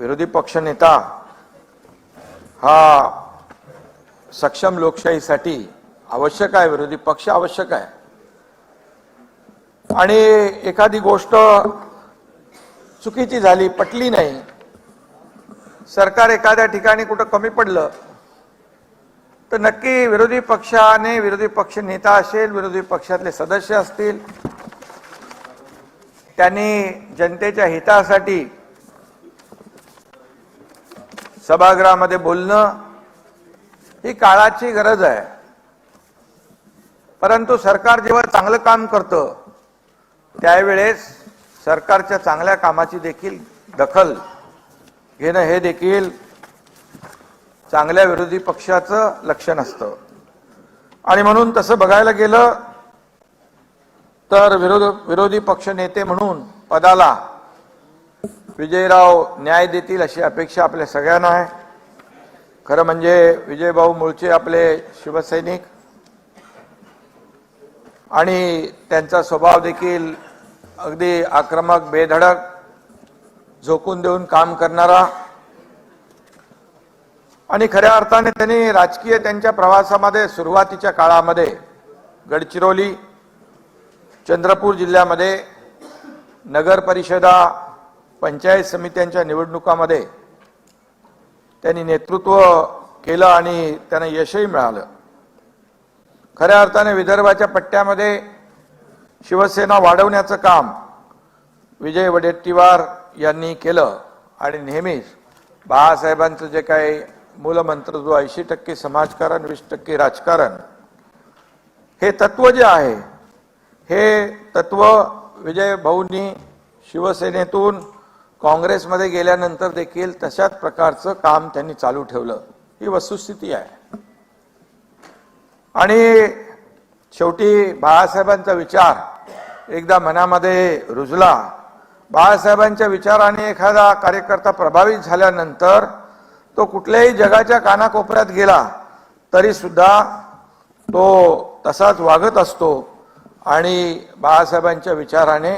विरोधी पक्षनेता हा सक्षम लोकशाहीसाठी आवश्यक आहे विरोधी पक्ष आवश्यक आहे. आणि एखादी गोष्ट चुकीची झाली पटली नाही सरकार एखाद्या ठिकाणी कुठं कमी पडलं तर नक्की विरोधी पक्षाने विरोधी पक्ष नेता असेल विरोधी पक्षातले सदस्य असतील त्यांनी जनतेच्या हितासाठी सभागृहामध्ये बोलणं ही काळाची गरज आहे. परंतु सरकार जेव्हा चांगलं काम करतं त्यावेळेस सरकारच्या चांगल्या कामाची देखील दखल घेणं हे देखील चांगल्या विरोधी पक्षाचं लक्षण असतं. आणि म्हणून तसं बघायला गेलं तर विरोध विरोधी पक्ष नेते म्हणून पदाला विजयराव न्याय देतील अशी अपेक्षा आपल्या सगळ्यांना आहे. खरं म्हणजे विजयभाऊ मुळचे आपले शिवसैनिक आणि त्यांचा स्वभाव देखील अगदी आक्रमक बेधडक झोकून देऊन काम करणारा आणि खऱ्या अर्थाने त्यांनी राजकीय त्यांच्या प्रवासामध्ये सुरुवातीच्या काळामध्ये गडचिरोली चंद्रपूर जिल्ह्यामध्ये नगर परिषदा पंचायत समित्यांच्या निवडणुकामध्ये त्यांनी नेतृत्व केलं आणि त्यांना यशही मिळालं. खऱ्या अर्थाने विदर्भाच्या पट्ट्यामध्ये शिवसेना वाढवण्याचं काम विजय वडेट्टीवार यांनी केलं आणि नेहमीच बाळासाहेबांचं जे काही मूलमंत्र जो ऐंशी टक्के समाजकारण वीस टक्के राजकारण हे तत्व जे आहे हे तत्व विजय भाऊंनी शिवसेनेतून काँग्रेसमध्ये गेल्यानंतर देखील तशाच प्रकारचं काम त्यांनी चालू ठेवलं. ही वस्तुस्थिती आहे. आणि शेवटी बाळासाहेबांचा विचार एकदा मनामध्ये रुजला. बाळासाहेबांच्या विचाराने एखादा कार्यकर्ता प्रभावित झाल्यानंतर तो कुठल्याही जगाच्या कानाकोपऱ्यात गेला तरी सुद्धा तो तसाच वागत असतो आणि बाळासाहेबांच्या विचाराने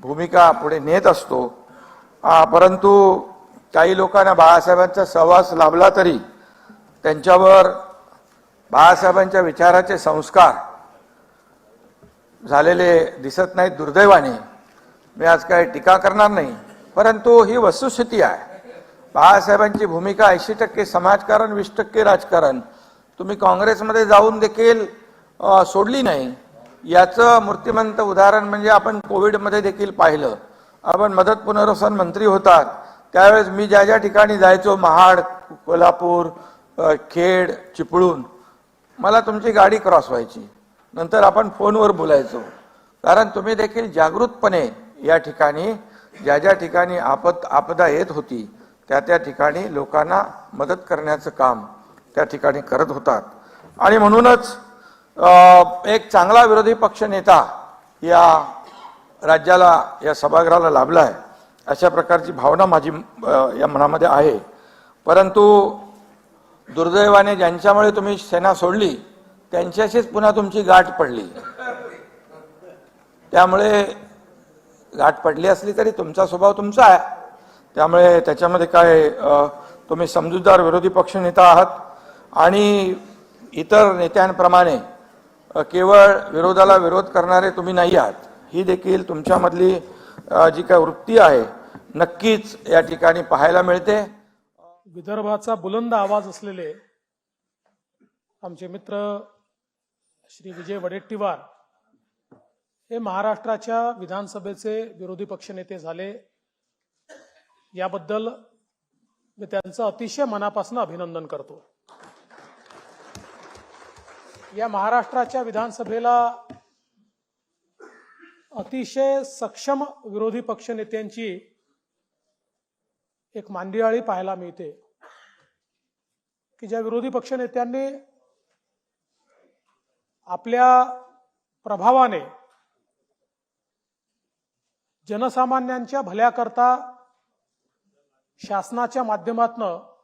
भूमिका पुढे नेत असतो. परंतु काही लोकांना बाळासाहेबांचा सहवास लाभला तरी त्यांच्यावर बाळासाहेबांच्या विचाराचे संस्कार झालेले दिसत नाहीत दुर्दैवाने. मी आज काही टीका करणार नाही परंतु ही वस्तुस्थिती आहे. बाळासाहेबांची भूमिका ऐंशी टक्के समाजकारण वीस टक्के राजकारण. तुम्ही काँग्रेसमध्ये जाऊन देखील सोडली नाही. याचं मूर्तिमंत उदाहरण म्हणजे आपण कोविडमध्ये देखील पाहिलं. आपण मदत पुनर्वसन मंत्री होतात. त्यावेळेस मी ज्या ज्या ठिकाणी जायचो महाड कोल्हापूर खेड चिपळूण मला तुमची गाडी क्रॉस व्हायची. नंतर आपण फोनवर बोलायचो. कारण तुम्ही देखील जागृतपणे या ठिकाणी ज्या ज्या ठिकाणी आपत आपदा येत होती त्या त्या ठिकाणी लोकांना मदत करण्याचं काम त्या ठिकाणी करत होतात. आणि म्हणूनच एक चांगला विरोधी पक्ष नेता या राज्याला या सभागृहाला लाभला आहे अशा प्रकारची भावना माझी या मनामध्ये आहे. परंतु दुर्दैवाने ज्यांच्यामुळे तुम्ही सेना सोडली त्यांच्याशीच पुन्हा तुमची गाठ पडली. त्यामुळे गाठ पडली असली तरी तुमचा स्वभाव तुमचा आहे. त्यामुळे त्याच्यामध्ये काय तुम्ही समजूतदार विरोधी पक्ष नेता आहात आणि इतर नेत्यांप्रमाणे केवळ विरोधाला विरोध करणारे तुम्ही नाही आहात. ही देखील तुमच्यामधली जी काय वृत्ती आहे नक्कीच या ठिकाणी पाहायला मिळते. विदर्भाचा बुलंद आवाज असलेले आमचे मित्र श्री विजय वडेट्टीवार हे महाराष्ट्राच्या विधानसभेचे विरोधी पक्षनेते झाले. याबद्दल मी त्यांचं अतिशय मनापासून अभिनंदन करतो. या महाराष्ट्राच्या विधानसभेला अतिशय सक्षम विरोधी पक्ष नेत्यांची एक मांदियाळी पाहायला मिळते. की ज्या विरोधी पक्ष नेत्यांनी आपल्या प्रभावाने जनसामान्यांच्या भल्याकरता शासनाच्या माध्यमातनं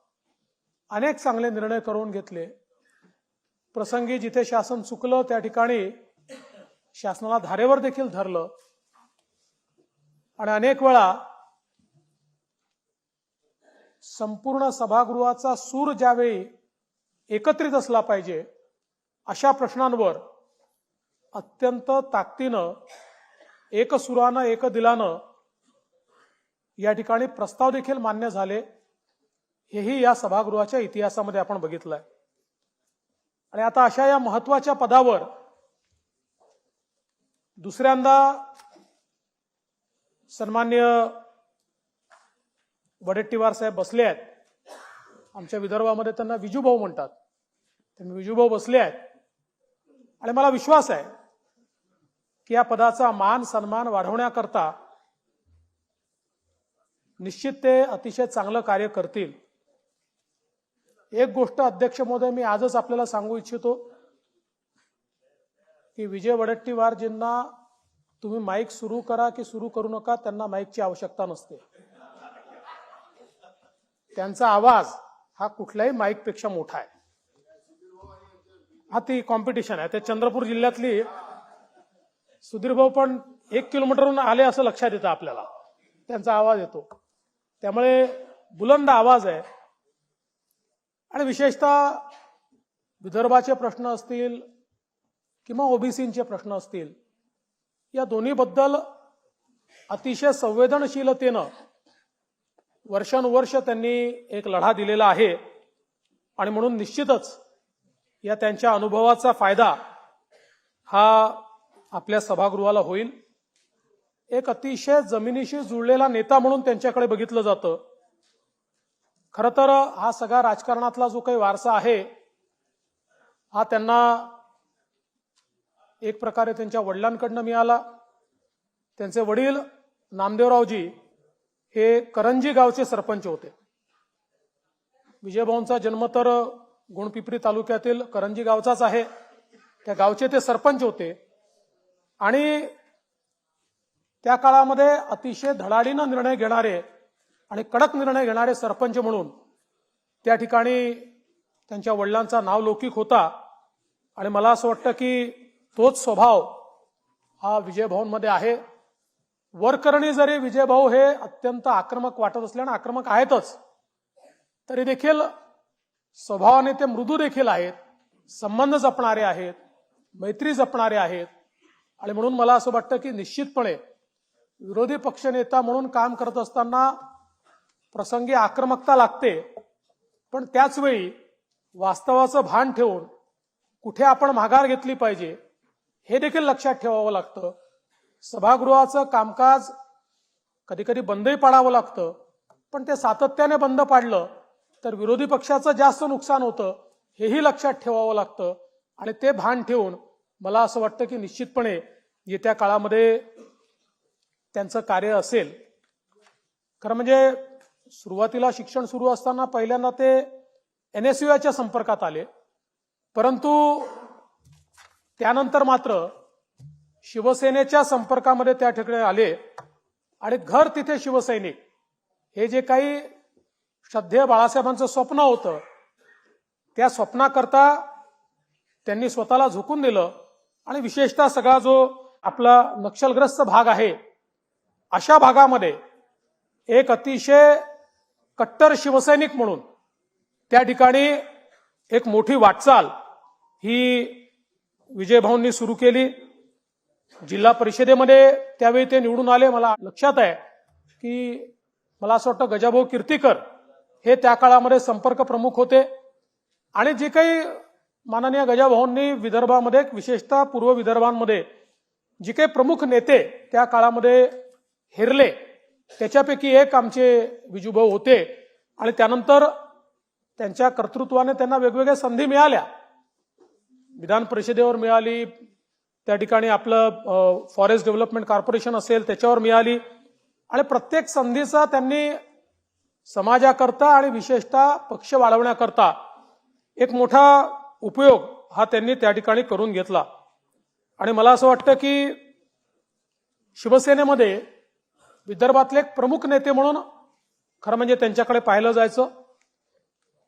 अनेक चांगले निर्णय करून घेतले. प्रसंगी जिथे शासन चुकलं त्या ठिकाणी शासनाला धारेवर देखील धरलं. आणि अनेक वेळा संपूर्ण सभागृहाचा सूर ज्यावेळी एकत्रित असला पाहिजे अशा प्रश्नांवर अत्यंत ताकदीनं एक सुरानं एक दिलानं या ठिकाणी प्रस्ताव देखील मान्य झाले. हेही या सभागृहाच्या इतिहासामध्ये आपण बघितलंय. आणि आता अशा या महत्त्वाच्या पदावर दुसऱ्यांदा सन्मान्य वडेट्टीवार साहेब बसले आहेत. आमच्या विदर्भामध्ये त्यांना विजूभाऊ म्हणतात. ते विजूभाऊ बसले आहेत. आणि मला विश्वास आहे की या पदाचा मान सन्मान वाढवण्याकरता निश्चित ते अतिशय चांगलं कार्य करतील. एक गोष्ट अध्यक्ष महोदय मी आजच आपल्याला सांगू इच्छितो. की विजय वडट्टीवारजींना तुम्ही माईक सुरू करा की सुरू करू नका त्यांना माईकची आवश्यकता नसते. त्यांचा आवाज हा कुठल्याही माईकपेक्षा मोठा आहे. हा ती कॉम्पिटिशन आहे. ते चंद्रपूर जिल्ह्यातली सुधीर भाऊ पण एक किलोमीटरहून आले असं लक्षात येतं आपल्याला. त्यांचा आवाज येतो. त्यामुळे बुलंद आवाज आहे. आणि विशेषतः विदर्भाचे प्रश्न असतील किंवा ओबीसींचे प्रश्न असतील या दोन्हीबद्दल अतिशय संवेदनशीलतेनं वर्षानुवर्ष त्यांनी एक लढा दिलेला आहे आणि म्हणून निश्चितच या त्यांच्या अनुभवाचा फायदा हा आपल्या सभागृहाला होईल. एक अतिशय जमिनीशी जुळलेला नेता म्हणून त्यांच्याकडे बघितलं जातं. खरं तर हा सगळा राजकारणातला जो काही वारसा आहे हा त्यांना एक प्रकारे त्यांच्या वडिलांकडनं मिळाला. त्यांचे वडील नामदेवरावजी हे करंजी गावचे सरपंच होते. विजयभाऊंचा जन्म तर गुणपिपरी तालुक्यातील करंजी गावचाच आहे. त्या गावचे ते सरपंच होते. आणि त्या काळामध्ये अतिशय धडाडीनं निर्णय घेणारे आणि कडक निर्णय घेणारे सरपंच म्हणून त्या ठिकाणी त्यांच्या वडिलांचा नाव लौकिक होता. आणि मला असं वाटतं की तोच स्वभाव हा विजयभाऊंमध्ये आहे. वरकरणी जरी विजयभाऊ हे अत्यंत आक्रमक वाटत असल्यानं आक्रमक आहेतच तरी देखील स्वभावाने ते मृदू देखील आहेत. संबंध जपणारे आहेत मैत्री जपणारे आहेत. आणि म्हणून मला असं वाटतं की निश्चितपणे विरोधी पक्षनेता म्हणून काम करत असताना प्रसंगी आक्रमकता लागते. पण त्याचवेळी वास्तवाचं भान ठेवून कुठे आपण माघार घेतली पाहिजे हे देखील लक्षात ठेवावं लागतं. सभागृहाचं कामकाज कधी कधी बंदही पाडावं लागतं. पण ते सातत्याने बंद पाडलं तर विरोधी पक्षाचं जास्त नुकसान होतं हेही लक्षात ठेवावं लागतं. आणि ते भान ठेवून मला असं वाटतं की निश्चितपणे येत्या काळामध्ये त्यांचं कार्य असेल. खरं म्हणजे सुरुवातीला शिक्षण सुरू असताना पहिल्यांदा ते एन एस च्या संपर्कात आले. परंतु त्यानंतर मात्र शिवसेनेच्या संपर्कामध्ये त्या ठिकाणी आले आणि घर तिथे शिवसैनिक. हे जे काही श्रद्धेय बाळासाहेबांचं स्वप्न होतं त्या स्वप्नाकरता त्यांनी स्वतःला झुकून दिलं आणि विशेषतः सगळा जो आपला नक्षलग्रस्त भाग आहे अशा भागामध्ये एक अतिशय कट्टर शिवसैनिक म्हणून त्या ठिकाणी एक मोठी वाटचाल ही विजयभाऊंनी सुरू केली. जिल्हा परिषदेमध्ये त्यावेळी ते निवडून आले. मला लक्षात आहे की मला असं वाटतं गजाभाऊ कीर्तीकर हे त्या काळामध्ये संपर्क प्रमुख होते. आणि जे काही माननीय गजाभाऊंनी विदर्भामध्ये विशेषतः पूर्व विदर्भांमध्ये जे काही प्रमुख नेते त्या काळामध्ये हेरले त्याच्यापैकी एक आमचे विजूभाऊ होते. आणि त्यानंतर त्यांच्या कर्तृत्वाने त्यांना वेगवेगळ्या संधी मिळाल्या. विधान परिषदेवर मिळाली त्या ठिकाणी आपलं फॉरेस्ट डेव्हलपमेंट कॉर्पोरेशन असेल त्याच्यावर मिळाली. आणि प्रत्येक संधीचा त्यांनी समाजाकरता आणि विशेषतः पक्ष वाढवण्याकरता एक मोठा उपयोग हा त्यांनी त्या ठिकाणी करून घेतला. आणि मला असं वाटतं की शिवसेनेमध्ये विदर्भातले एक प्रमुख नेते म्हणून खरं म्हणजे त्यांच्याकडे पाहिलं जायचं.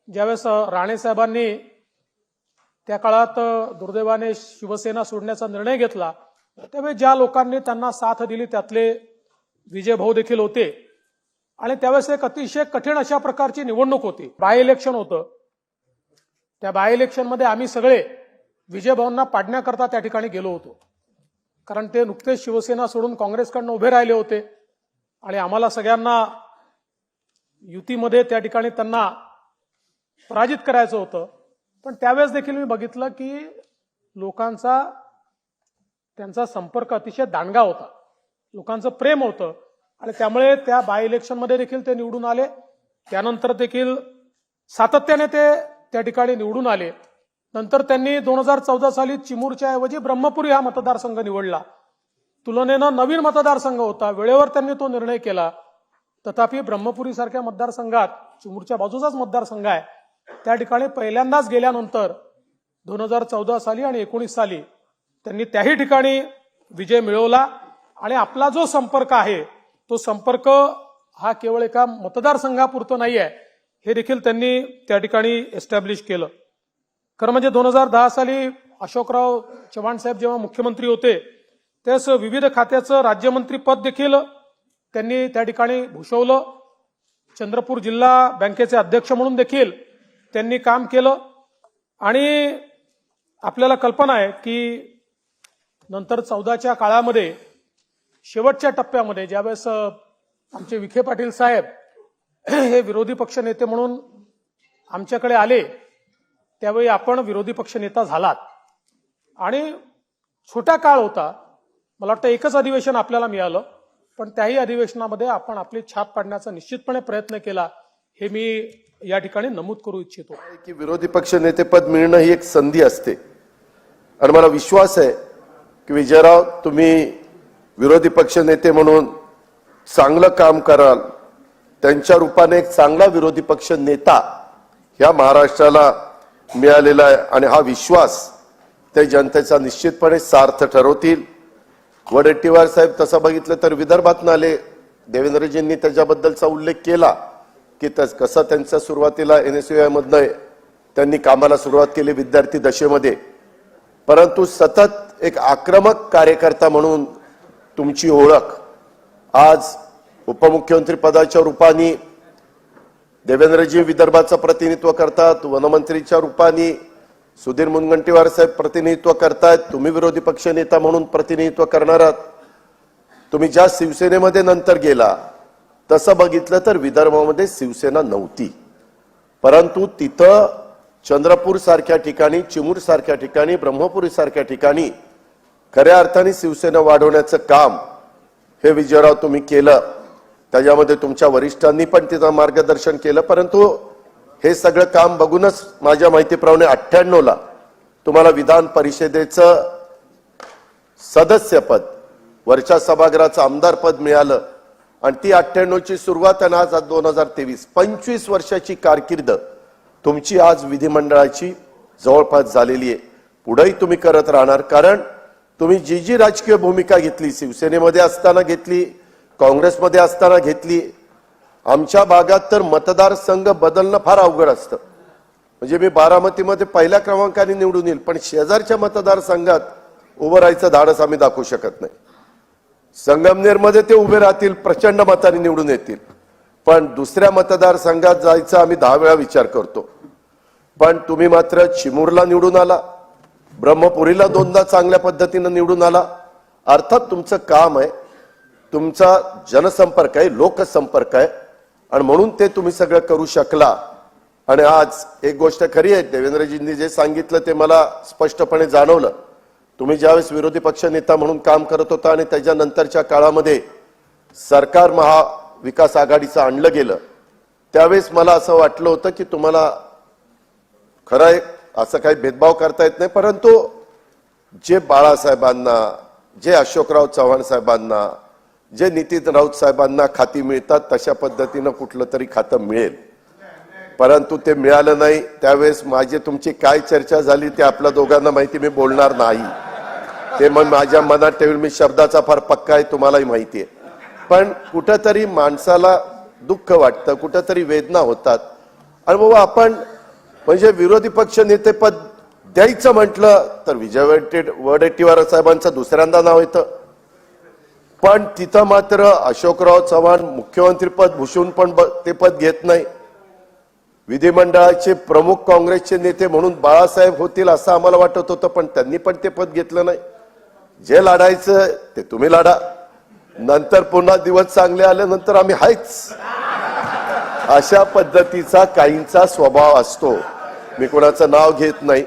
ज्यावेळेस राणे साहेबांनी त्या काळात दुर्दैवाने शिवसेना सोडण्याचा निर्णय घेतला. त्यावेळी ज्या लोकांनी त्यांना साथ दिली त्यातले विजय भाऊ देखील होते. आणि त्यावेळेस एक अतिशय कठीण अशा प्रकारची निवडणूक होती. बाय इलेक्शन होतं. त्या बाय इलेक्शनमध्ये आम्ही सगळे विजय भाऊंना पाडण्याकरता त्या ठिकाणी गेलो होतो. कारण ते नुकतेच शिवसेना सोडून काँग्रेसकडनं उभे राहिले होते. आणि आम्हाला सगळ्यांना युतीमध्ये त्या ठिकाणी त्यांना पराजित करायचं होतं. पण त्यावेळेस देखील मी बघितलं की लोकांचा त्यांचा संपर्क अतिशय दांडगा होता. लोकांचं प्रेम होतं. आणि त्यामुळे त्या बाय इलेक्शनमध्ये देखील ते निवडून आले. त्यानंतर देखील सातत्याने ते त्या ठिकाणी निवडून आले. नंतर त्यांनी दोन हजार चौदा साली चिमूरच्या ऐवजी ब्रह्मपुरी हा मतदारसंघ निवडला. तुलनेनं नवीन मतदारसंघ होता. वेळेवर त्यांनी तो निर्णय केला. तथापि ब्रह्मपुरी सारख्या मतदारसंघात चिमूरच्या बाजूचाच मतदारसंघ आहे. त्या ठिकाणी पहिल्यांदाच गेल्यानंतर दोन हजार चौदा साली आणि एकोणीस साली त्यांनी त्याही ठिकाणी विजय मिळवला. आणि आपला जो संपर्क आहे तो संपर्क हा केवळ एका मतदारसंघापुरतो नाही आहे हे देखील त्यांनी त्या ठिकाणी एस्टॅब्लिश केलं. खरं म्हणजे दोन हजार दहा साली अशोकराव चव्हाण साहेब जेव्हा मुख्यमंत्री होते त्यास विविध खात्याचं राज्यमंत्री पद देखील त्यांनी त्या ठिकाणी भूषवलं. चंद्रपूर जिल्हा बँकेचे अध्यक्ष म्हणून देखील त्यांनी काम केलं. आणि आपल्याला कल्पना आहे की नंतर चौदाच्या काळामध्ये शेवटच्या टप्प्यामध्ये ज्यावेळेस आमचे विखे पाटील साहेब हे विरोधी पक्ष नेते म्हणून आमच्याकडे आले त्यावेळी आपण विरोधी पक्ष नेता झालात. आणि छोटा काळ होता. मला वाटतं एकच अधिवेशन आपल्याला मिळालं पण त्याही अधिवेशनामध्ये आपण आपली छाप पाडण्याचा निश्चितपणे प्रयत्न केला. हे मी या ठिकाणी नमूद करू इच्छितो. की विरोधी पक्ष नेतेपद मिळणं ही एक संधी असते. आणि मला विश्वास आहे की विजयराव तुम्ही विरोधी पक्ष नेते म्हणून चांगलं काम कराल. त्यांच्या रूपाने एक चांगला विरोधी पक्ष नेता ह्या महाराष्ट्राला मिळालेला आहे. आणि हा विश्वास ते जनतेचा निश्चितपणे सार्थ ठरवतील. वडेट्टीवार साहेब तसं बघितलं तर विदर्भातून आले देवेंद्रजींनी त्याच्याबद्दलचा उल्लेख केला. की तस- कसं त्यांचा सुरुवातीला एन एस मधनं त्यांनी कामाला सुरुवात केली विद्यार्थी दशेमध्ये. परंतु सतत एक आक्रमक कार्यकर्ता म्हणून तुमची ओळख. आज उपमुख्यमंत्री पदाच्या रूपाने देवेंद्रजी विदर्भाचं प्रतिनिधित्व करतात वनमंत्रीच्या रूपाने सुधीर मुनगंटीवार साहेब प्रतिनिधित्व करतायत तुम्ही विरोधी पक्षनेता म्हणून प्रतिनिधित्व करणार आहात. तुम्ही ज्या शिवसेनेमध्ये नंतर गेला तसं बघितलं तर विदर्भामध्ये शिवसेना नव्हती. परंतु तिथं चंद्रपूर सारख्या ठिकाणी चिमूर सारख्या ठिकाणी ब्रह्मपुरी सारख्या ठिकाणी खऱ्या अर्थाने शिवसेना वाढवण्याचं काम हे विजयराव तुम्ही केलं. त्याच्यामध्ये तुमच्या वरिष्ठांनी पण तिथं मार्गदर्शन केलं. परंतु हे सगळं काम बघूनच माझ्या माहितीप्रमाणे अठ्ठ्याण्णवला तुम्हाला विधान परिषदेचं सदस्यपद वरच्या सभागृहाचं आमदार पद मिळालं. आणि ती अठ्ठ्याण्णवची सुरुवात आणि आज दोन हजार तेवीस. पंचवीस वर्षाची कारकीर्द तुमची आज विधिमंडळाची जवळपास झालेली आहे. पुढेही तुम्ही करत राहणार कारण तुम्ही जी जी राजकीय भूमिका घेतली शिवसेनेमध्ये असताना घेतली काँग्रेसमध्ये असताना घेतली आमच्या भागात तर मतदारसंघ बदलणं फार अवघड असतं. म्हणजे मी बारामतीमध्ये पहिल्या क्रमांकाने निवडून येईल पण शेजारच्या मतदारसंघात उभं राहायचं धाडस आम्ही दाखवू शकत नाही. संगमनेरमध्ये ते उभे राहतील प्रचंड मताने निवडून येतील. पण दुसऱ्या मतदारसंघात जायचा आम्ही दहा वेळा विचार करतो. पण तुम्ही मात्र चिमूरला निवडून आला ब्रह्मपुरीला दोनदा चांगल्या पद्धतीनं निवडून आला. अर्थात तुमचं काम आहे तुमचा जनसंपर्क आहे लोकसंपर्क आहे आणि म्हणून ते तुम्ही सगळं करू शकला. आणि आज एक गोष्ट खरी आहे देवेंद्रजींनी जे सांगितलं ते मला स्पष्टपणे जाणवलं. तुम्ही ज्यावेळेस विरोधी पक्ष नेता म्हणून काम करत होता आणि त्याच्यानंतरच्या काळामध्ये सरकार महाविकास आघाडीचं आणलं गेलं त्यावेळेस मला असं वाटलं होतं की तुम्हाला खरं आहे असं काही भेदभाव करता येत नाही परंतु जे बाळासाहेबांना जे अशोकराव चव्हाण साहेबांना जे नितीन राऊत साहेबांना खाती मिळतात तशा पद्धतीनं कुठलं तरी खातं मिळेल. परंतु ते मिळालं नाही त्यावेळेस माझी तुमची काय चर्चा झाली ते आपल्या दोघांना माहिती मी बोलणार नाही. ते मग माझ्या मनात ठेवून मी शब्दाचा फार पक्का आहे तुम्हालाही माहिती आहे. पण कुठंतरी माणसाला दुःख वाटतं कुठंतरी वेदना होतात. आणि बाबा आपण म्हणजे विरोधी पक्ष नेतेपद द्यायचं म्हटलं तर विजय वडेट्टीवार साहेबांचं दुसऱ्यांदा नाव येतं. पण तिथं मात्र अशोकराव चव्हाण मुख्यमंत्रीपद भूषून पण ते पद घेत नाही. विधिमंडळाचे प्रमुख काँग्रेसचे नेते म्हणून बाळासाहेब होतील असं आम्हाला वाटत होतं पण त्यांनी पण ते पद घेतलं नाही. जे लढायचं ते तुम्ही लढा नंतर पुन्हा दिवस चांगले आल्यानंतर आम्ही हायच. अशा पद्धतीचा काहींचा स्वभाव असतो. मी कोणाचं नाव घेत नाही.